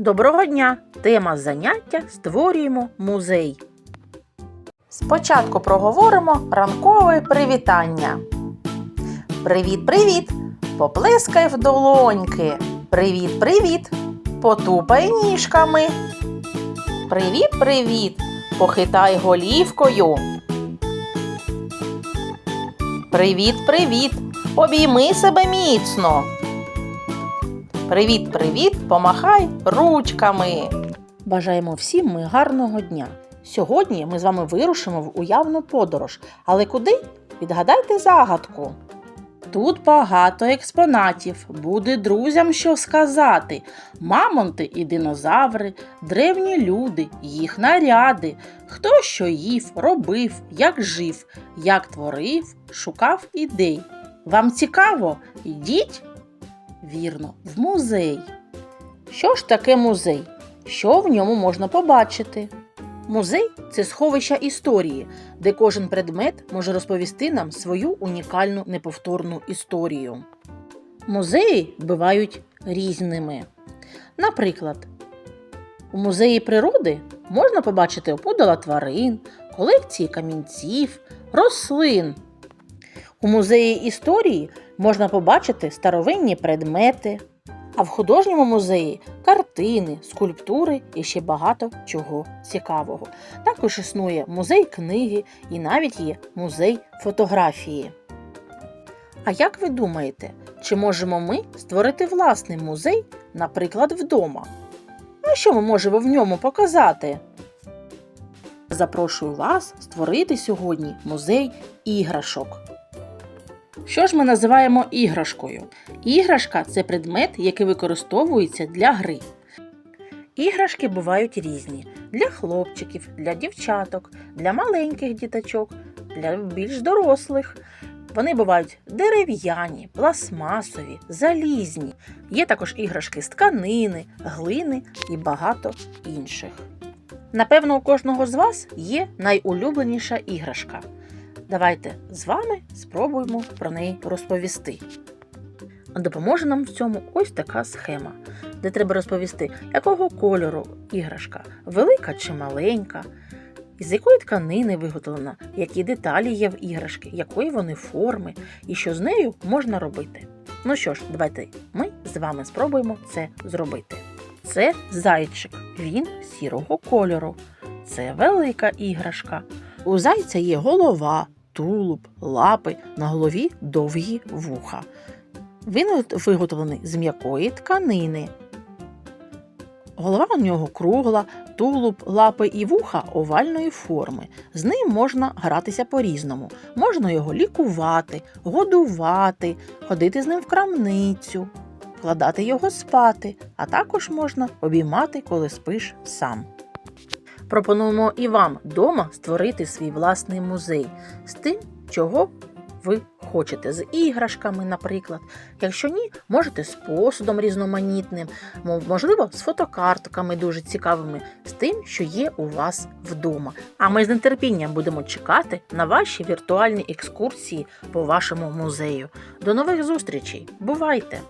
Доброго дня! Тема заняття створюємо музей. Спочатку проговоримо ранкове привітання. Привіт, привіт! Поплескай в долоньки. Привіт, привіт! Потупай ніжками. Привіт, привіт! Похитай голівкою. Привіт, привіт! Обійми себе міцно. Привіт, привіт! Помахай ручками. Бажаємо всім ми гарного дня. Сьогодні ми з вами вирушимо в уявну подорож. Але куди? Відгадайте загадку. Тут багато експонатів, буде друзям що сказати. Мамонти і динозаври, древні люди, їх наряди, хто що їв, робив, як жив, як творив, шукав ідей. Вам цікаво? Йдіть? Вірно, в музей. Що ж таке музей? Що в ньому можна побачити? Музей це сховище історії, де кожен предмет може розповісти нам свою унікальну неповторну історію. Музеї бувають різними. Наприклад, у музеї природи можна побачити опудала тварин, колекції камінців, рослин. У музеї історії можна побачити старовинні предмети, а в художньому музеї картини, скульптури і ще багато чого цікавого. Також існує музей книги і навіть є музей фотографії. А як ви думаєте, чи можемо ми створити власний музей, наприклад, вдома? А що ми можемо в ньому показати? Запрошую вас створити сьогодні музей іграшок. Що ж ми називаємо іграшкою? Іграшка це предмет, який використовується для гри. Іграшки бувають різні: для хлопчиків, для дівчаток, для маленьких діточок, для більш дорослих. Вони бувають дерев'яні, пластмасові, залізні. Є також іграшки з тканини, глини і багато інших. Напевно, у кожного з вас є найулюбленіша іграшка. Давайте з вами спробуємо про неї розповісти. Допоможе нам в цьому ось така схема, де треба розповісти, якого кольору іграшка, велика чи маленька, із якої тканини виготовлена, які деталі є в іграшки, якої вони форми і що з нею можна робити. Ну що ж, давайте ми з вами спробуємо це зробити. Це зайчик, він сірого кольору. Це велика іграшка. У зайця є голова, тулуб, лапи, на голові довгі вуха. Він виготовлений з м'якої тканини. Голова у нього кругла, тулуб, лапи і вуха овальної форми. З ним можна гратися по-різному. Можна його лікувати, годувати, ходити з ним в крамницю, вкладати його спати, а також можна обіймати, коли спиш сам. Пропонуємо і вам вдома створити свій власний музей з тим, чого ви хочете, з іграшками, наприклад. Якщо ні, можете з посудом різноманітним, можливо, з фотокартками дуже цікавими, з тим, що є у вас вдома. А ми з нетерпінням будемо чекати на ваші віртуальні екскурсії по вашому музею. До нових зустрічей! Бувайте!